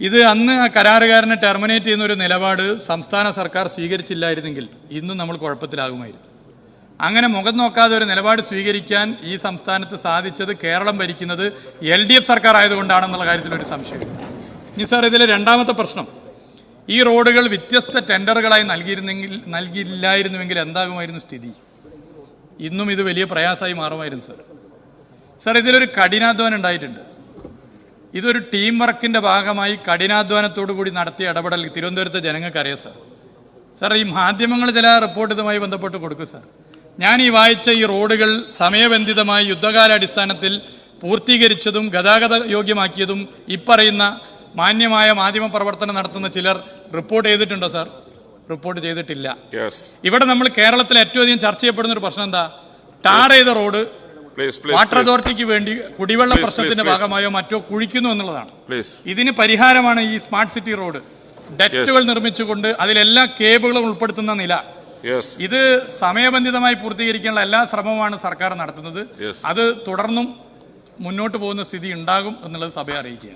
ഇത് അന്ന് ആ കരാറുകാരനെ ടെർമിനേറ്റ് ചെയ്യുന്ന ഒരു നിലപാട് സംസ്ഥാന സർക്കാർ സ്വീകരിച്ചില്ലായിരുന്നെങ്കിൽ ഇന്നും നമ്മൾ കുഴപ്പത്തിലാകുമായിരുന്നു. അങ്ങനെ മുഖം നോക്കാതെ ഒരു നിലപാട് സ്വീകരിക്കാൻ ഈ സംസ്ഥാനത്ത് സാധിച്ചത് കേരളം ഭരിക്കുന്നത് എൽ ഡി എഫ് സർക്കാർ ആയതുകൊണ്ടാണെന്നുള്ള കാര്യത്തിലൊരു സംശയം. ഇനി സാർ ഇതിലെ രണ്ടാമത്തെ പ്രശ്നം. ഈ റോഡുകൾ വ്യത്യസ്ത ടെൻഡറുകളായി നൽകിയിരുന്നെങ്കിൽ നൽകിയില്ലായിരുന്നുവെങ്കിൽ എന്താകുമായിരുന്നു സ്ഥിതി? ഇന്നും ഇത് വലിയ പ്രയാസമായി മാറുമായിരുന്നു സാർ. സാർ ഇതിലൊരു കഠിനാധ്വാനം ഉണ്ടായിട്ടുണ്ട്. ഇതൊരു ടീം വർക്കിന്റെ ഭാഗമായി കഠിനാധ്വാനത്തോടു കൂടി നടത്തിയ ഇടപെടൽ തിരുവനന്തപുരത്തെ ജനങ്ങൾക്കറിയാം സാർ സാർ ഈ മാധ്യമങ്ങൾ ചില റിപ്പോർട്ട് ഇതുമായി ബന്ധപ്പെട്ട് കൊടുക്കും സാർ ഞാൻ ഈ വായിച്ച ഈ റോഡുകൾ സമയബന്ധിതമായി യുദ്ധകാലാടിസ്ഥാനത്തിൽ പൂർത്തീകരിച്ചതും ഗതാഗത യോഗ്യമാക്കിയതും ഇപ്പറയുന്ന മാന്യമായ മാധ്യമ പ്രവർത്തനം നടത്തുന്ന ചിലർ റിപ്പോർട്ട് ചെയ്തിട്ടുണ്ടോ സാർ റിപ്പോർട്ട് ചെയ്തിട്ടില്ല. ഇവിടെ നമ്മൾ കേരളത്തിൽ ഏറ്റവും അധികം ചർച്ച ചെയ്യപ്പെടുന്ന ഒരു പ്രശ്നം എന്താ? ടാർ ചെയ്ത റോഡ് വാട്ടർ അതോറിറ്റിക്ക് വേണ്ടി കുടിവെള്ള പ്രശ്നത്തിന്റെ. ഭാഗമായോ മറ്റോ കുഴിക്കുന്നു എന്നുള്ളതാണ്. പ്ലീസ് ഇതിന് പരിഹാരമാണ് ഈ സ്മാർട്ട് സിറ്റി റോഡ്. ഡെറ്റുകൾ നിർമ്മിച്ചുകൊണ്ട് അതിലെല്ലാ കേബിളും ഉൾപ്പെടുത്തുന്ന നില. ഇത് സമയബന്ധിതമായി പൂർത്തീകരിക്കാനുള്ള എല്ലാ ശ്രമവുമാണ് സർക്കാർ നടത്തുന്നത്. അത് തുടർന്നും മുന്നോട്ട് പോകുന്ന സ്ഥിതി ഉണ്ടാകും എന്നുള്ളത് സഭയെ അറിയിക്കുക